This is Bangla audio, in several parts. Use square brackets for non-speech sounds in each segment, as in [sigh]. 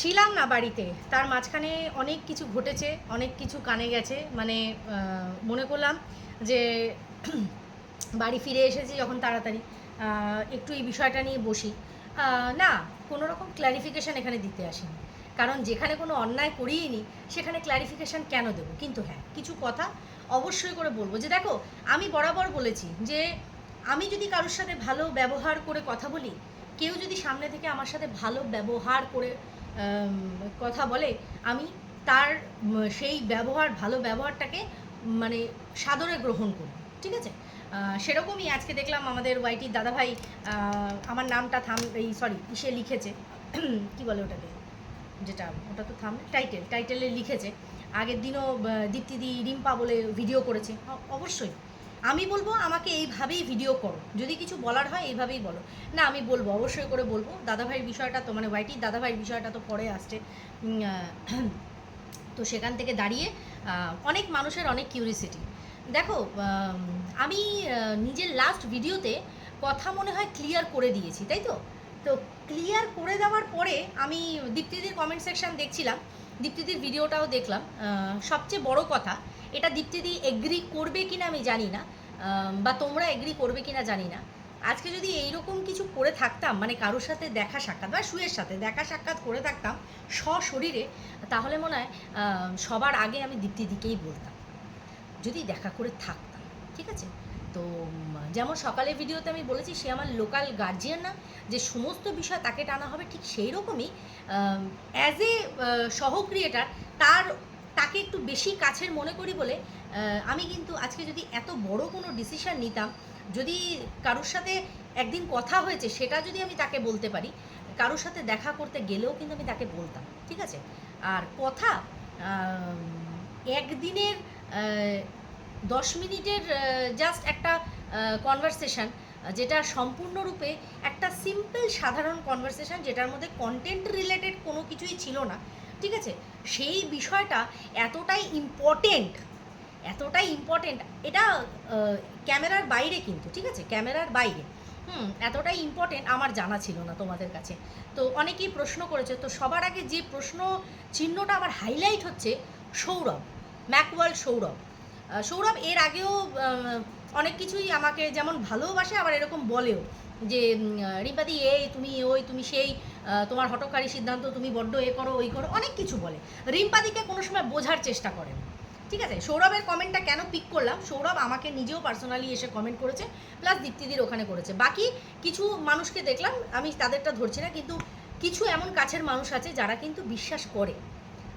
ছিলাম না বাড়িতে, তার মাঝখানে অনেক কিছু ঘটেছে, অনেক কিছু কানে গেছে মানে মনে করলাম যে [clears throat] বাড়ি ফিরে এসেছি যখন তাড়াতাড়ি। একটু এই বিষয়টা নিয়ে বসি। না, কোনো রকম ক্ল্যারিফিকেশান এখানে দিতে আসিনি। কারণ যেখানে কোনো অন্যায় করিনি সেখানে ক্ল্যারিফিকেশান কেন দেবো? কিন্তু হ্যাঁ কিছু কথা অবশ্যই করে বলব। যে দেখো, আমি বরাবর বলেছি যে, আমি যদি কারোর সাথে ভালো ব্যবহার করে কথা বলি, কেউ যদি সামনে থেকে আমার সাথে ভালো ব্যবহার করে কথা বলে, আমি তার সেই ব্যবহার, ভালো ব্যবহারটাকে মানে সাদরে গ্রহণ করি ঠিক আছে? সেরকমই আজকে দেখলাম আমাদের ওয়াইটির দাদাভাই আমার নামটা থাম, এই সরি ইসে লিখেছে, কি বলে ওটাকে? যেটা, ওটা তো থাম টাইটেল টাইটেলে লিখেছে। আগের দিনও দীপ্তিদি রিম্পা বলে ভিডিও করেছে অবশ্যই। আমি বলব আমাকে এইভাবেই ভিডিও করো। যদি কিছু বলার হয় এইভাবেই বলো। না, আমি বলব, অবশ্যই করে বলব। দাদাভাইয়ের বিষয়টা তো মানে ওয়াইটির দাদাভাইয়ের বিষয়টা তো পরে আসছে। তো সেখান থেকে দাঁড়িয়ে অনেক মানুষের অনেক কিউরিসিটি দেখো আমি নিজের লাস্ট ভিডিওতে কথা মনে হয় ক্লিয়ার করে দিয়েছি, তাই তো? তো ক্লিয়ার করে দেওয়ার পরে আমি দীপ্তিদির কমেন্ট সেকশন দেখছিলাম। দীপ্তিদির ভিডিওটাও দেখলাম। সবচেয়ে বড় কথা, এটা দীপ্তিদি এগ্রি করবে কিনা আমি জানি না। বা তোমরা এগ্রি করবে কিনা জানি না। আজকে যদি এইরকম কিছু করে থাকতাম মানে কারোর সাথে দেখা সাক্ষাৎ বা সুয়ের সাথে দেখা সাক্ষাৎ করে থাকতাম সশরীরে, তাহলে মনে হয় সবার আগে আমি দীপ্তিদিকেই বলতাম, যদি দেখা করে থাকতাম, ঠিক আছে? তো যেমন সকালের ভিডিওতে আমি বলেছি, সে আমার লোকাল গার্জিয়ান না, যে সমস্ত বিষয় তাকে টানা হবে, ঠিক সেই রকমই অ্যাজ এ সহ ক্রিয়েটার তার তাকে একটু বেশি কাছের মনে করি বলে আমি কিন্তু আজকে যদি এত বড় কোনো ডিসিশন নিতাম, যদি কারোর সাথে একদিন কথা হয়েছে, সেটা যদি আমি তাকে বলতে পারি, কারোর সাথে দেখা করতে গেলেও কিন্তু আমি তাকে বলতাম, ঠিক আছে? আর কথা একদিনের দশ মিনিটের জাস্ট একটা কনভারসেশন যেটা সম্পূর্ণরূপে একটা সিম্পল সাধারণ কনভারসেশন যেটার মধ্যে কন্টেন্ট রিলেটেড কোনো কিছুই ছিল না ঠিক আছে? সেই বিষয়টা এতটাই ইম্পর্টেন্ট এতটাই ইম্পর্টেন্ট এটা ক্যামেরার বাইরে কিন্তু, ঠিক আছে? ক্যামেরার বাইরে। হুম, এতটাই ইম্পর্টেন্ট আমার জানা ছিল না তোমাদের কাছে। তো অনেকেই প্রশ্ন করেছে, তো সবার আগে যে প্রশ্ন চিহ্নটা আমার হাইলাইট হচ্ছে সৌরভ ম্যাকওয়ার্ল্ড সৌরভ। সৌরভ এর আগেও অনেক কিছুই আমাকে যেমন ভালোবাসে, আবার এরকম বলেও যে রিম্পাদি, এই তুমি ওই, তুমি সেই তোমার হটকারী সিদ্ধান্ত তুমি বড্ড এ করো, ওই করো, অনেক কিছু বলে। রিম্পাদিকে কোনো সময় বোঝার চেষ্টা করে ঠিক আছে? সৌরভের কমেন্টটা কেন পিক করলাম? সৌরভ আমাকে নিজেও পার্সোনালি এসে কমেন্ট করেছে প্লাস দীপ্তিদির ওখানে করেছে। বাকি কিছু মানুষকে দেখলাম, আমি তাদেরটা ধরছি না, কিন্তু কিছু এমন কাছের মানুষ আছে যারা কিন্তু বিশ্বাস করে।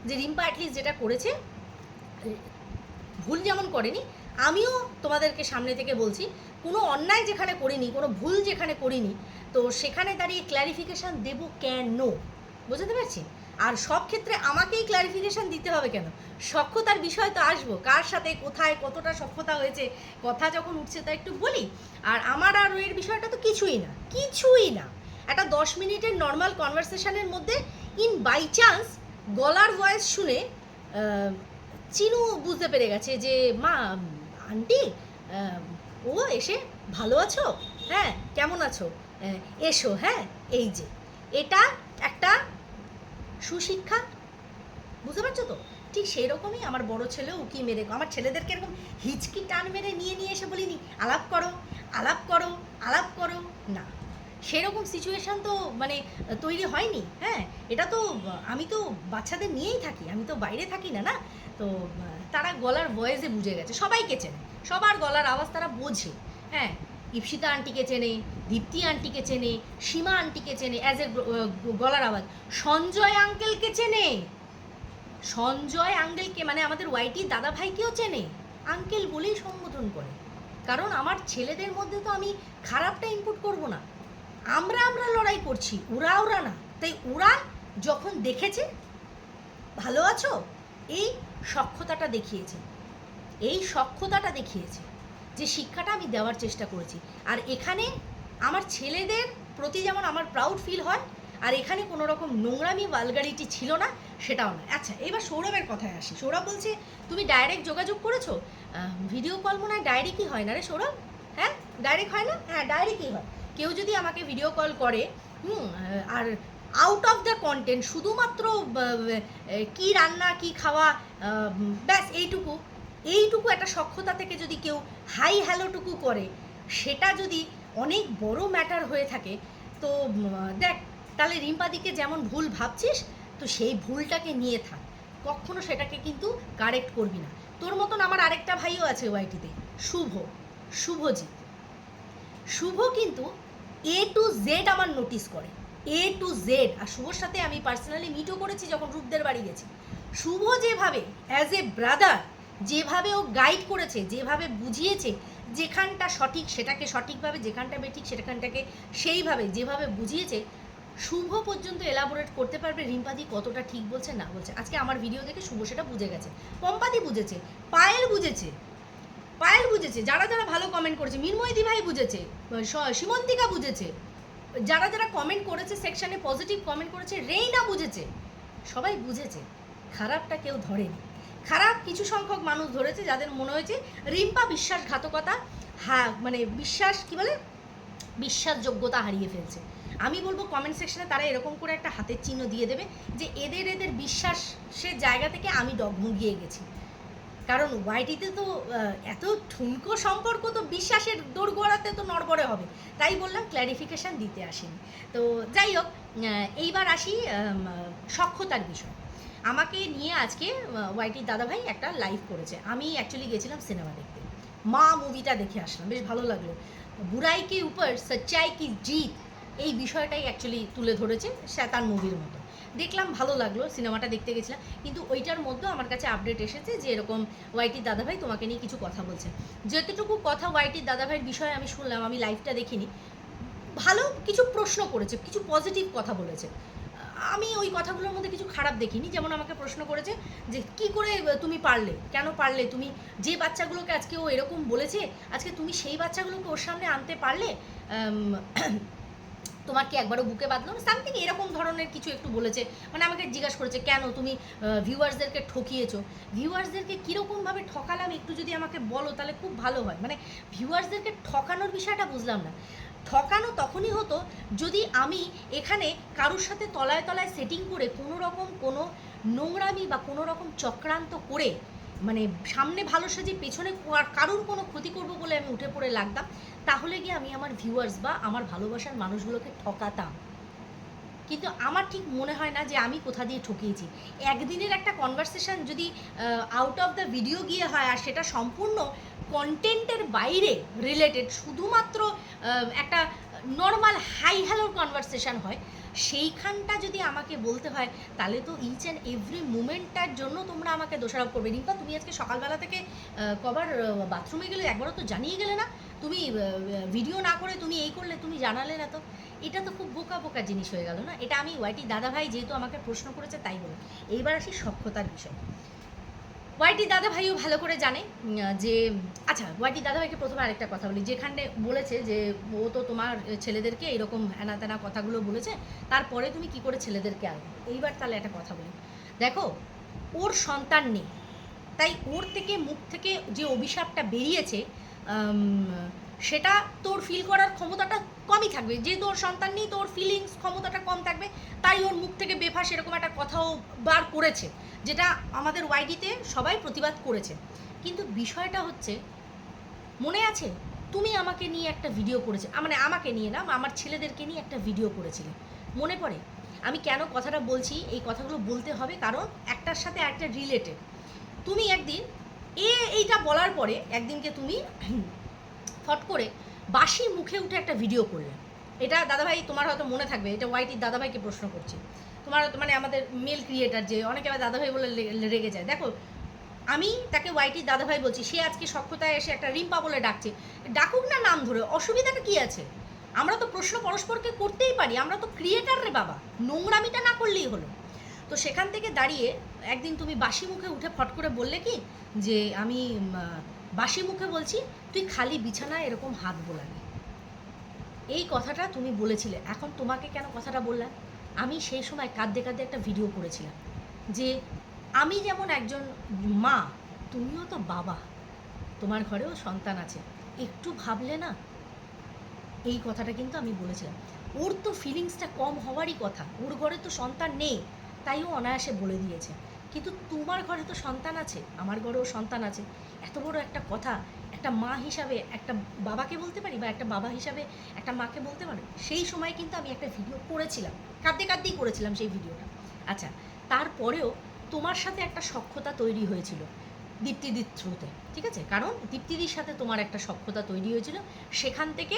যে রিম্পা অ্যাটলিস্ট যেটা করেছে, ভুল যেমন করেনি, আমিও তোমাদেরকে সামনে থেকে বলছি, কোনো অন্যায় যেখানে করিনি, কোনো ভুল যেখানে করিনি তো সেখানে দাঁড়িয়ে ক্ল্যারিফিকেশান দেবো কেন? বুঝতে পারছি? আর সব ক্ষেত্রে আমাকেই ক্ল্যারিফিকেশান দিতে হবে কেন? সক্ষতার বিষয় তো আসব। কার সাথে, কোথায়, কতটা সক্ষতা হয়েছে? কথা যখন উঠছে তা একটু বলি। আর আমার আর ওয়ের বিষয়টা তো কিছুই না কিছুই না। একটা দশ মিনিটের নর্মাল কনভারসেশনের মধ্যে ইন বাই চান্স গলার ভয়েস শুনে চিনু বুঝতে পেরে গেছে যে, মা, আন্টি ও এসে ভালো আছো? হ্যাঁ কেমন আছো? এসো হ্যাঁ? এই যে, এটা একটা সুশিক্ষা, বুঝতে পারছ তো? ঠিক সেই রকমই আমার বড় ছেলে উকি মেরে, আমার ছেলেদেরকে এরকম হিচকি টান মেরে নিয়ে নিয়ে এসে বলিনি, আলাপ করো আলাপ করো আলাপ করো। না, সেরকম সিচুয়েশন তো মানে তৈরি হয়নি হ্যাঁ? এটা তো, আমি তো বাচ্চাদের নিয়েই থাকি, আমি তো বাইরে থাকি না না? তো, তারা গলার ভয়েসে বুঝে গেছে, সবাইকে চেনে, সবার গলার আওয়াজ তারা বোঝে হ্যাঁ? ইপসিতা আন্টিকে চেনে, দীপ্তি আন্টিকে চেনে, সীমা আন্টিকে চেনে অ্যাজ এ গলার আওয়াজ। সঞ্জয় আঙ্কেলকে চেনে। সঞ্জয় আঙ্কেলকে মানে আমাদের ওয়াইটি দাদা ভাইকেও চেনে। আঙ্কেল বলেই সম্বোধন করে। কারণ আমার ছেলেদের মধ্যে তো আমি খারাপটা ইনপুট করব না। আমরা আমরা লড়াই করছি, ওরা ওরা না। তাই ওরা যখন দেখেছে, ভালো আছো? এই সক্ষতাটা দেখিয়েছে। এই সক্ষতাটা দেখিয়েছে। যে শিক্ষাটা আমি দেওয়ার চেষ্টা করেছি। আর এখানে আমার ছেলেদের প্রতি যেমন আমার প্রাউড ফিল হয়, আর এখানে কোনো রকম নোংরামি ভালগারিটি ছিল না, সেটাও না আচ্ছা এবার সৌরভের কথায় আসি। সৌরভ বলছে, তুমি ডাইরেক্ট যোগাযোগ করেছ? ভিডিও কল মনে হয় ডাইরেক্টই হয় না রে সৌরভ? হ্যাঁ? ডাইরেক্ট হয় না? হ্যাঁ ডাইরেক্টই হয়। কেউ যদি আমাকে ভিডিও কল করে, হুম আর আউট অফ দ্য কন্টেন্ট শুধুমাত্র কি রান্না, কি খাওয়া ব্যাস, এইটুকু এইটুকু একটা সক্ষতা থেকে যদি কেউ হাই হ্যালোটুকু করে, সেটা যদি অনেক বড় ম্যাটার হয়ে থাকে, তো দেখ, তাহলে রিম্পাদিকে যেমন ভুল ভাবছিস, তো সেই ভুলটাকে নিয়ে থাক। কখনো সেটাকে কিন্তু কারেক্ট করবি না। তোর মতন আমার আরেকটা ভাইও আছে ওয়াইটিতে, শুভ, শুভজিৎ। শুভ কিন্তু এ টু জেড আমার নোটিস করে। এ টু জেড আর শুভর সাথে আমি পার্সোনালি মিটও করেছি যখন রূপদের বাড়ি গেছি। শুভ যেভাবে অ্যাজ এ ব্রাদার যেভাবে ও গাইড করেছে, যেভাবে বুঝিয়েছে, যেখানটা সঠিক সেটাকে সঠিকভাবে, যেখানটা বেঠিক সেখানটাকে সেইভাবে, যেভাবে বুঝিয়েছে, শুভ পর্যন্ত এলাবোরেট করতে পারবে রিম্পাদি কতটা ঠিক বলছে, না বলছে। আজকে আমার ভিডিও দেখে শুভ সেটা বুঝে গেছে। পম্পাদি বুঝেছে, পায়েল বুঝেছে পায়েল বুঝেছে, যারা যারা ভালো কমেন্ট করেছে মিনময়দি ভাই বুঝেছে সীমন্তিকা বুঝেছে, যারা যারা কমেন্ট করেছে সেকশানে পজিটিভ কমেন্ট করেছে, রেইনা বুঝেছে, সবাই বুঝেছে, খারাপটা কেউ ধরেনি। খারাপ কিছু সংখ্যক মানুষ ধরেছে যাদের মনে হয়েছে রিম্পা বিশ্বাসঘাতকতা হ্যাঁ মানে বিশ্বাস, কি বলে? বিশ্বাসযোগ্যতা হারিয়ে ফেলছে। আমি বলব কমেন্ট সেকশনে তারা এরকম করে একটা হাতের চিহ্ন দিয়ে দেবে যে এদের এদের বিশ্বাসের জায়গা থেকে আমি ডগমগিয়ে গেছি। কারণ ওয়াইটিতে তো এত ঠুনকো সম্পর্ক তো বিশ্বাসের দোরগোড়াতে তো নড়বড়ে হবে। তাই বললাম ক্ল্যারিফিকেশান দিতে আসিনি। তো যাই হোক এইবার আসি সক্ষতার বিষয়। আমাকে নিয়ে আজকে ওয়াইটির দাদাভাই একটা লাইভ করেছে। আমি অ্যাকচুয়ালি গেছিলাম সিনেমা দেখতে। মা মুভিটা দেখে আসলাম, বেশ ভালো লাগল। বুড়াই কি উপর, সচ্চাই কি জিত, এই বিষয়টাই অ্যাকচুয়ালি তুলে ধরেছে শ্যাতান মুভির মতো। দেখলাম, ভালো লাগল সিনেমাটা দেখতে গেছিলাম। কিন্তু ওইটার মধ্যেও আমার কাছে আপডেট এসেছে যে এরকম ওয়াইটির দাদাভাই তোমাকে নিয়ে কিছু কথা বলছে। যতটুকু কথা ওয়াইটির দাদাভাইয়ের বিষয়ে আমি শুনলাম, আমি লাইভটা দেখিনি, ভালো কিছু প্রশ্ন করেছে, কিছু পজিটিভ কথা বলেছে। আমি ওই কথাগুলোর মধ্যে কিছু খারাপ দেখিনি। যেমন আমাকে প্রশ্ন করেছে যে, কি করে তুমি পারলে? কেন পারলে? তুমি যে বাচ্চাগুলোকে আজকে ও এরকম বলেছে, আজকে তুমি সেই বাচ্চাগুলোকে ওর সামনে আনতে পারলে? তোমার কি একবারও বুকে বাঁধলো? না সামথিং এরকম ধরনের কিছু একটু বলেছে। মানে আমাকে জিজ্ঞাসা করেছে, কেন তুমি ভিউয়ার্সদেরকে ঠকিয়েছো? ভিউয়ার্সদেরকে কীরকমভাবে ঠকালাম একটু যদি আমাকে বলো, তাহলে খুব ভালো হয়। মানে ভিউয়ার্সদেরকে ঠকানোর বিষয়টা বুঝলাম না। ঠকানো তখনই হতো যদি আমি এখানে কারোর সাথে তলায় তলায় সেটিং করে কোনো রকম কোনো নোংরামি বা কোনো রকম চক্রান্ত করে মানে সামনে ভালো সাজে পেছনে কার- কারোর কোনো ক্ষতি করব বলে আমি উঠে পড়ে লাগতাম, তাহলে গিয়ে আমি আমার ভিউয়ার্স বা আমার ভালোবাসার মানুষগুলোকে ঠকাতাম। কিন্তু আমার ঠিক মনে হয় না যে আমি কোথা দিয়ে ঠকিয়েছি। একদিনের একটা কনভারসেশন যদি আউট অফ দ্য ভিডিও গিয়ে হয় আর সেটা সম্পূর্ণ কন্টেন্টের বাইরে রিলেটেড শুধুমাত্র একটা নর্মাল হাই হ্যালোর কনভারসেশন হয়, সেইখানটা যদি আমাকে বলতে হয়, তাহলে তো ইচ অ্যান্ড এভরি মুমেন্টটার জন্য তোমরা আমাকে দোষারোপ করবে। রিম্পা, তুমি আজকে সকালবেলা থেকে কবার বাথরুমে গেলে, একবারও তো জানিয়ে গেলে না, তুমি ভিডিও না করে তুমি এই করলে, তুমি জানালে না তো। এটা তো খুব বোকা বোকা জিনিস হয়ে গেল না? এটা আমি, ওয়াইটি দাদাভাই যেহেতু আমাকে প্রশ্ন করেছে, তাই বলে। এইবার আসি সক্ষতার বিষয়। ওয়াইটি দাদা ভাইও ভালো করে জানে যে আচ্ছা ওয়াইটি দাদা ভাইকে প্রথমে আরেকটা কথা বলি, যেখানে বলেছে যে, ও তো তোমার ছেলেদেরকে এরকম হ্যানা তেনা কথাগুলো বলেছে, তারপরে তুমি কি করে ছেলেদেরকে আনবে? এইবার তাহলে একটা কথা বলি। দেখো, ওর সন্তান নেই, তাই ওর থেকে মুখ থেকে যে অভিশাপটা বেরিয়েছে সেটা তোর ফিল করার ক্ষমতাটা কমই থাকবে। যেহেতু ওর সন্তান নেই, তোর ফিলিংস ক্ষমতাটা কম থাকবে, তাই ওর মুখ থেকে বেফাস এরকম একটা কথাও বার করেছে, যেটা আমাদের ওয়াইডিতে সবাই প্রতিবাদ করেছে। কিন্তু বিষয়টা হচ্ছে, মনে আছে? তুমি আমাকে নিয়ে একটা ভিডিও করেছে মানে আমাকে নিয়ে না, আমার ছেলেদেরকে নিয়ে একটা ভিডিও করেছিলে। মনে পড়ে? আমি কেন কথাটা বলছি? এই কথাগুলো বলতে হবে, কারণ একটার সাথে একটা রিলেটেড তুমি একদিন এ, এইটা বলার পরে একদিনকে তুমি ফট করে বাসি মুখে উঠে একটা ভিডিও করলে এটা দাদাভাই, তোমার হয়তো মনে থাকবে, এটা ওয়াইটির দাদাভাইকে প্রশ্ন করছি। তোমার মানে আমাদের মেল ক্রিয়েটার যে, অনেকে আবার দাদাভাই বলে রেগে যায়। দেখো, আমি তাকে ওয়াইটির দাদাভাই বলছি, সে আজকে সক্ষতায় এসে একটা রিম্পা বলে ডাকছে। ডাকুক না নাম ধরে, অসুবিধাটা কি আছে? আমরা তো প্রশ্ন পরস্পরকে করতেই পারি, আমরা তো ক্রিয়েটার রে বাবা। নোংরামিটা না করলেই হলো। তো সেখান থেকে দাঁড়িয়ে একদিন তুমি বাসি মুখে উঠে ফট করে বললে কি, যে আমি বাসি মুখে বলছি তুই খালি বিছানায় এরকম হাত বোলাবি। এই কথাটা তুমি বলেছিলে, এখন তোমাকে কেন কথাটা বললাম? আমি সেই সময় কাঁদতে কাঁদতে একটা ভিডিও করেছিলাম যে আমি যেমন একজন মা, তুমিও তো বাবা, তোমার ঘরেও সন্তান আছে। একটু ভাবলে না, এই কথাটা কিন্তু আমি বলেছিলাম। ওর তো ফিলিংসটা কম হওয়ারই কথা, ওর ঘরে তো সন্তান নেই, তাই ও অনায়াসে বলে দিয়েছে। কিন্তু তোমার ঘরে তো সন্তান আছে, আমার ঘরেও সন্তান আছে। এত বড় একটা কথা একটা মা হিসাবে, একটা বাবাকে বলতে পারি বা একটা বাবা হিসাবে একটা মাকে বলতে পারি? সেই সময় কিন্তু আমি একটা ভিডিও করেছিলাম। কাঁদতে কাঁদতেই করেছিলাম সেই ভিডিওটা। আচ্ছা তারপরেও তোমার সাথে একটা সখ্যতা তৈরি হয়েছিল দীপ্তিদির থ্রুতে, ঠিক আছে? কারণ দীপ্তিদির সাথে তোমার একটা সখ্যতা তৈরি হয়েছিল। সেখান থেকে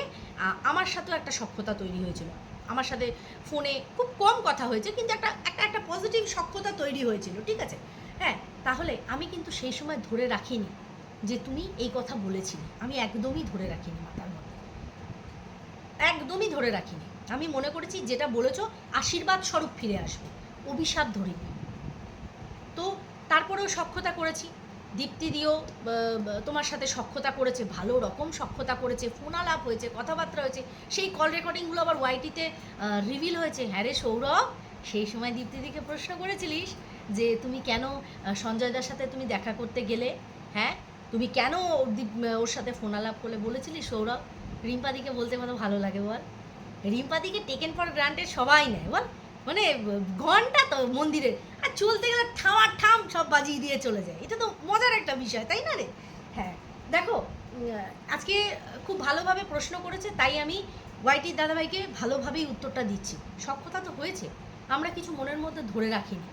আমার সাথেও একটা সখ্যতা তৈরি হয়েছিল। আমার সাথে ফোনে খুব কম কথা হয়েছে, কিন্তু একটা একটা একটা পজিটিভ সখ্যতা তৈরি হয়েছিল, ঠিক আছে? হ্যাঁ তাহলে আমি কিন্তু সেই সময় ধরে রাখিনি। যে তুমি এই কথা বলেছিলে, আমি একদমই ধরে রাখিনি মাথার মধ্যে একদমই ধরে রাখিনি। আমি মনে করেছি যেটা বলেছ, আশীর্বাদ স্বরূপ ফিরে আসবে। অভিশাপ ধরিনি তো তারপরেও সক্ষতা করেছি। দীপ্তি দিয়েও তোমার সাথে সক্ষতা করেছে, ভালো রকম সক্ষতা করেছে ফোন আলাপ হয়েছে, কথাবার্তা হয়েছে। সেই কল রেকর্ডিংগুলো আবার ওয়াইটিতে রিভিল হয়েছে। হ্যাঁ রে সৌরভ, সেই সময় দীপ্তিদিকে প্রশ্ন করেছিলিস যে, তুমি কেন সঞ্জয় দার সাথে তুমি দেখা করতে গেলে? হ্যাঁ? তুমি কেন ওর সাথে ফোন আলাপ করলে? বলেছিলিস সৌরভ, রিম্পাদিকে বলতে কত ভালো লাগে বল? রিম্পাদিকে টেকেন ফর গ্রান্টেড সবাই নেয় বল? মানে ঘণ্টা তো মন্দিরে, আর চলতে গেলে ঠামার ঠাম সব বাজিয়ে দিয়ে চলে যায়। এটা তো মজার একটা বিষয়, তাই না রে? হ্যাঁ দেখো আজকে খুব ভালোভাবে প্রশ্ন করেছে, তাই আমি ওয়াইটির দাদাভাইকে ভালোভাবেই উত্তরটা দিচ্ছি। সব কথা তো হয়েছে, আমরা কিছু মনের মধ্যে ধরে রাখিনি।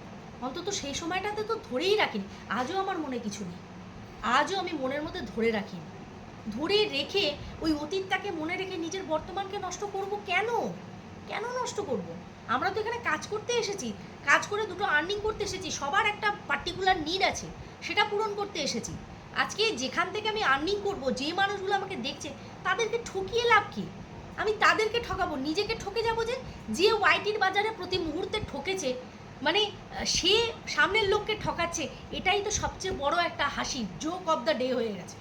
অন্তত সেই সময়টাতে তো ধরেই রাখিনি। আজও আমার মনে কিছু নেই। আজও আমি মনের মধ্যে ধরে রাখি ধরে রেখে ওই অতীতটাকে মনে রেখে নিজের বর্তমানকে নষ্ট করব কেন? কেন নষ্ট করব? আমরা তো এখানে কাজ করতে এসেছি, কাজ করে দুটো আর্নিং করতে এসেছি, সবার একটা পার্টিকুলার নিড আছে, সেটা পূরণ করতে এসেছি। আজকে যেখান থেকে আমি আর্নিং করব, যে মানুষগুলো আমাকে দেখছে, তাদেরকে ঠকিয়ে লাভ কি? আমি তাদেরকে ঠকাবো, নিজেকে ঠকে যাব যে যে ওয়াইটির বাজারে প্রতি মুহূর্তে ঠকেছে মানে সে সামনের লোককে ঠকাচ্ছে, এটাই তো সবচেয়ে বড় একটা হাসি জোক অফ দ্য ডে হয়ে গেছে।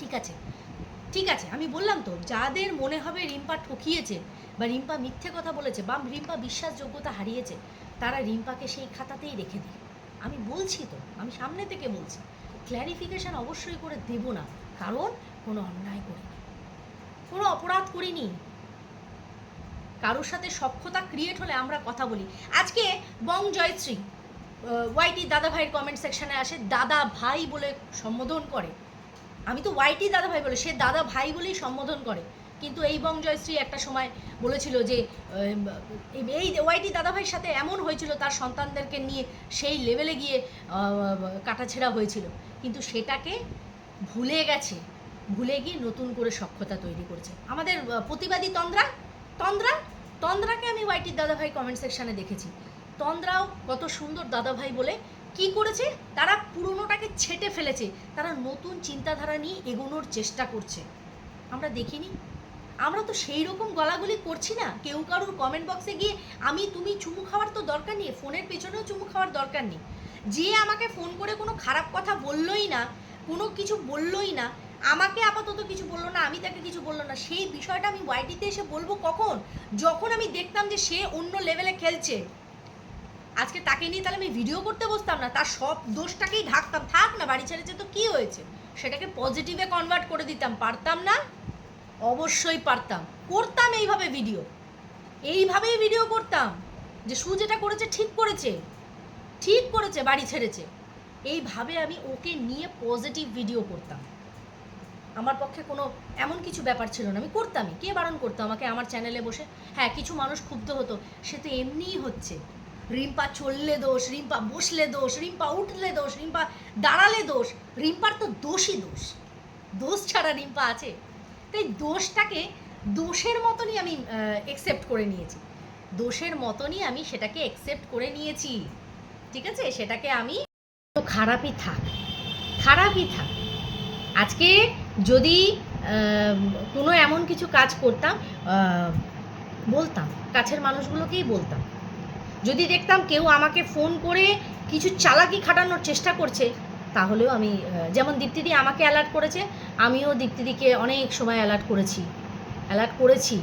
ঠিক আছে ঠিক আছে, আমি বললাম তো, যাদের মনে হবে রিম্পা ঠকিয়েছে বা রিম্পা মিথ্যে কথা বলেছে বা রিম্পা বিশ্বাসযোগ্যতা হারিয়েছে, তারা রিম্পাকে সেই খাতাতেই রেখে দিই আমি বলছি তো, আমি সামনে থেকে বলছি ক্ল্যারিফিকেশন অবশ্যই করে দেব না, কারণ কোনো অন্যায় করিনি। কোনো অপরাধ করিনি। কারোর সাথে সক্ষতা ক্রিয়েট হলে আমরা কথা বলি। আজকে বং জয়শ্রী ওয়াইটি দাদা ভাইয়ের কমেন্ট সেকশনে আসে, দাদা ভাই বলে সম্বোধন করে। আমি তো ওয়াইটি দাদা ভাই বলে, সে দাদা ভাই বলেই সম্বোধন করে। কিন্তু এই বং জয়শ্রী একটা সময় বলেছিল যে এই ওয়াইটি দাদা ভাইয়ের সাথে এমন হয়েছিল, তার সন্তানদেরকে নিয়ে সেই লেভেলে গিয়ে কাটাছেড়া হয়েছিল। কিন্তু সেটাকে ভুলে গেছে, ভুলে গিয়ে নতুন করে সক্ষতা তৈরি করেছে। আমাদের প্রতিবাদী তন্দ্রা তন্দ্রা, তন্দ্রাকে আমি ওয়াইটির দাদাভাই কমেন্ট সেকশানে দেখেছি। তন্দ্রাও কত সুন্দর দাদাভাই বলে কি করেছে? তারা পুরনোটাকে ছেটে ফেলেছে। তারা নতুন চিন্তাধারা নিয়ে এগোনোর চেষ্টা করছে। আমরা দেখিনি। আমরা তো সেই রকম গলাগুলি করছি না। কেউ কারোর কমেন্ট বক্সে গিয়ে, আমি তুমি চুমু খাওয়ার তো দরকার নেই, ফোনের পেছনেও চুমু খাওয়ার দরকার নেই। যে আমাকে ফোন করে কোনো খারাপ কথা বললোই না, কোনো কিছু বললই না আমাকে আপাতত কিছু বলল না, আমি তাকে কিছু বলল না। সেই বিষয়টা আমি ওয়াইটিতে এসে বলব কখন? যখন আমি দেখতাম যে সে অন্য লেভেলে খেলছে। আজকে তাকে নিয়ে তাহলে আমি ভিডিও করতে বসতাম না, তার সব দোষটাকেই ঢাকতাম। থাক না, বাড়ি ছেড়েছে তো কি হয়েছে? সেটাকে পজিটিভে কনভার্ট করে দিতাম। পারতাম না? অবশ্যই পারতাম। করতাম এইভাবে ভিডিও এইভাবেই ভিডিও করতাম যে সু যেটা করেছে ঠিক করেছে। ঠিক করেছে, বাড়ি ছেড়েছে। এইভাবে আমি ওকে নিয়ে পজিটিভ ভিডিও করতাম। আমার পক্ষে কোনো এমন কিছু ব্যাপার ছিল না। আমি করতামই। কে বারণ করতো আমাকে? আমার চ্যানেলে বসে। হ্যাঁ কিছু মানুষ ক্ষুব্ধ হতো। সে তো এমনিই হচ্ছে। রিম্পা চললে দোষ, রিম্পা বসলে দোষ, রিম্পা উঠলে দোষ, রিম্পা দাঁড়ালে দোষ, রিম্পার তো দোষই দোষ। দোষ ছাড়া রিম্পা আছে। তাই দোষটাকে দোষের মতনই আমি একসেপ্ট করে নিয়েছি। দোষের মতনই আমি সেটাকে একসেপ্ট করে নিয়েছি। ঠিক আছে? সেটাকে আমি, খারাপই থাক। খারাপই থাক। আজকে যদি কোনো এমন কিছু কাজ করতাম বলতাম, কাছের মানুষগুলোকেই বলতাম। যদি দেখতাম কেউ আমাকে ফোন করে কিছু চালাকি খাটানোর চেষ্টা করছে, তাহলেও আমি যেমন দীপ্তিদি আমাকে অ্যালার্ট করেছে, আমিও দীপ্তিদিকে অনেক সময় অ্যালার্ট করেছি। অ্যালার্ট করেছি।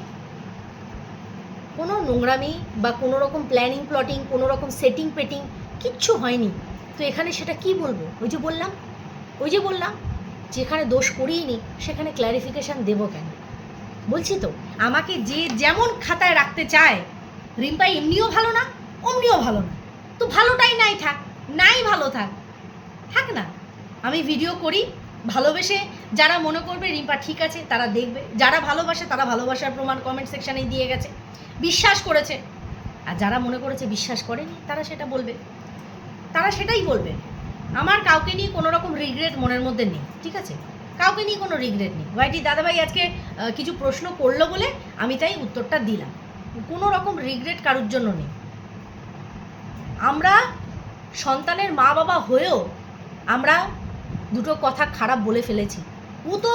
কোনো নোংরামি বা কোনো রকম প্ল্যানিং প্লটিং কোনো রকম সেটিং পেটিং কিচ্ছু হয়নি। তো এখানে সেটা কি বলব? ওই যে বললাম, ওই যে বললাম যেখানে দোষ করিনি সেখানে ক্ল্যারিফিকেশান দেবো কেন? বলছি তো, আমাকে যে যেমন খাতায় রাখতে চায়, রিম্পা এমনিও ভালো না, অমনিও ভালো না। তো ভালোটাই নাই থাক, নাই ভালো থাক। থাক না, আমি ভিডিও করি, ভালোবেসে যারা মনে করবে রিম্পা ঠিক আছে, তারা দেখবে। যারা ভালোবাসে, তারা ভালোবাসার প্রমাণ কমেন্ট সেকশানেই দিয়ে গেছে। বিশ্বাস করেছে। আর যারা মনে করেছে বিশ্বাস করেনি, তারা সেটা বলবে। তারা সেটাই বলবে। আমার কাউকে নিয়ে কোনো রকম রিগ্রেট মনের মধ্যে নেই, ঠিক আছে? কাউকে নিয়ে কোনো রিগ্রেট নেই। ভাইটি দাদাভাই আজকে কিছু প্রশ্ন করল বলে আমি তাই উত্তরটা দিলাম। কোনো রকম রিগ্রেট কারোর জন্য নেই। আমরা সন্তানের মা বাবা হয়েও আমরা দুটো কথা খারাপ বলে ফেলেছি। ও তো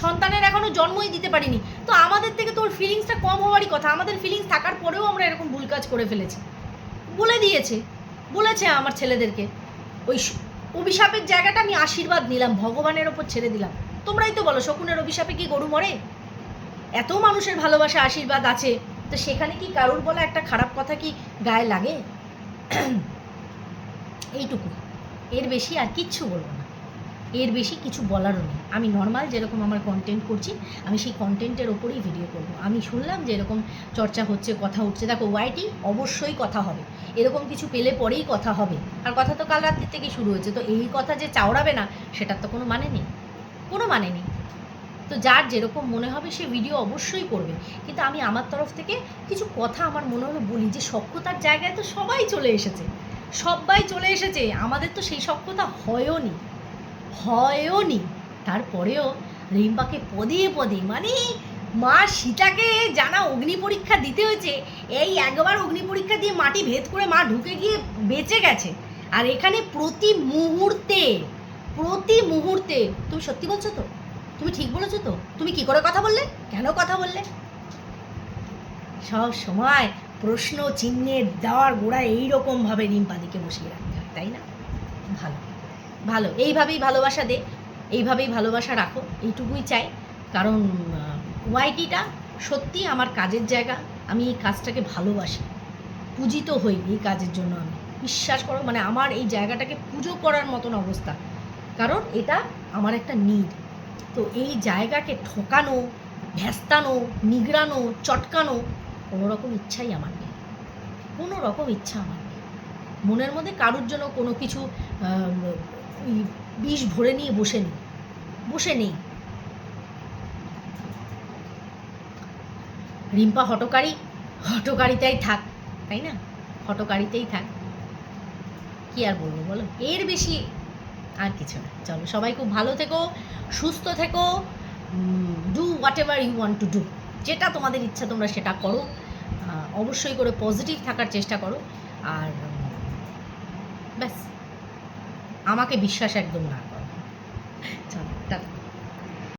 সন্তানের এখনও জন্মই দিতে পারিনি। তো আমাদের থেকে তোর ফিলিংসটা কম হওয়ারই কথা। আমাদের ফিলিংস থাকার পরেও আমরা এরকম ভুল কাজ করে ফেলেছি। বলে দিয়েছে। বলেছে আমার ছেলেদেরকে। ওই অভিশাপের জায়গাটা আমি আশীর্বাদ নিলাম, ভগবানের ওপর ছেড়ে দিলাম। তোমরাই তো বলো, শকুনের অভিশাপে কি গরু মরে? এত মানুষের ভালোবাসা, আশীর্বাদ আছে, তো সেখানে কি কারুর বলা একটা খারাপ কথা কি গায়ে লাগে? [clears throat] এইটুকু। এর বেশি আর কিচ্ছু বলব এর বেশি কিছু বলারও নেই। আমি নর্মাল যেরকম আমার কন্টেন্ট করছি, আমি সেই কন্টেন্টের ওপরেই ভিডিও করব। আমি শুনলাম যে এরকম চর্চা হচ্ছে, কথা উঠছে। দেখো ওয়াইটি অবশ্যই কথা হবে। এরকম কিছু পেলে পরেই কথা হবে। আর কথা তো কাল রাত্রি থেকে শুরু হয়েছে। তো এই কথা যে চাওড়াবে না, সেটার তো কোনো মানে নেই। কোনো মানে নেই। তো যার যেরকম মনে হবে, সে ভিডিও অবশ্যই করবে। কিন্তু আমি আমার তরফ থেকে কিছু কথা আমার মনে হলো বলি যে সক্ষতার জায়গায় তো সবাই চলে এসেছে। সবাই চলে এসেছে। আমাদের তো সেই সক্ষতা হয়ও নি। হয়ও নি তারপরেও রিম্পাকে পদে পদে মানে মা সীতাকে জানা অগ্নি পরীক্ষা দিতে হয়েছে, এই একবার অগ্নি পরীক্ষা দিয়ে মাটি ভেদ করে মা ঢুকে গিয়ে বেঁচে গেছে। আর এখানে প্রতি মুহূর্তে প্রতি মুহূর্তে, তুমি সত্যি বলছো তো? তুমি ঠিক বলেছ তো? তুমি কি করে কথা বললে? কেন কথা বললে? সব সময় প্রশ্ন, চিহ্নের দেওয়ার গোড়ায় এইরকমভাবে রিম্পাদিকে বসিয়ে রাখতে হয়, তাই না? ভালো। ভালো, এইভাবেই ভালোবাসা দে, এইভাবেই ভালোবাসা রাখো, এইটুকুই চাই। কারণ ওয়াইটিটা সত্যি আমার কাজের জায়গা, আমি এই কাজটাকে ভালোবাসি। পূজিত হই এই কাজের জন্য আমি। বিশ্বাস করো মানে আমার এই জায়গাটাকে পুজো করার মতন অবস্থা। কারণ এটা আমার একটা নিড তো এই জায়গাকে ঠকানো ভ্যাস্তানো নিগড়ানো, চটকানো কোনো রকম ইচ্ছাই আমার নেই। কোনো রকম ইচ্ছা আমার নেই। মনের মধ্যে কারুর জন্য কোনো কিছু বিষ ভরে নিয়ে বসে নেই বসে নেই। রিম্পা হটকারী হটকারিতাই থাক, তাই না? হটকারিতেই থাক। কি আর বলব বলো? এর বেশি আর কিছু না। চলো সবাই খুব ভালো থেকো, সুস্থ থেকো do whatever you want to do যেটা তোমাদের ইচ্ছা তোমরা সেটা করো। অবশ্যই করে পজিটিভ থাকার চেষ্টা করো। আর ব্যাস। আমাকে বিশ্বাস একদম না করো। চলো টাটা।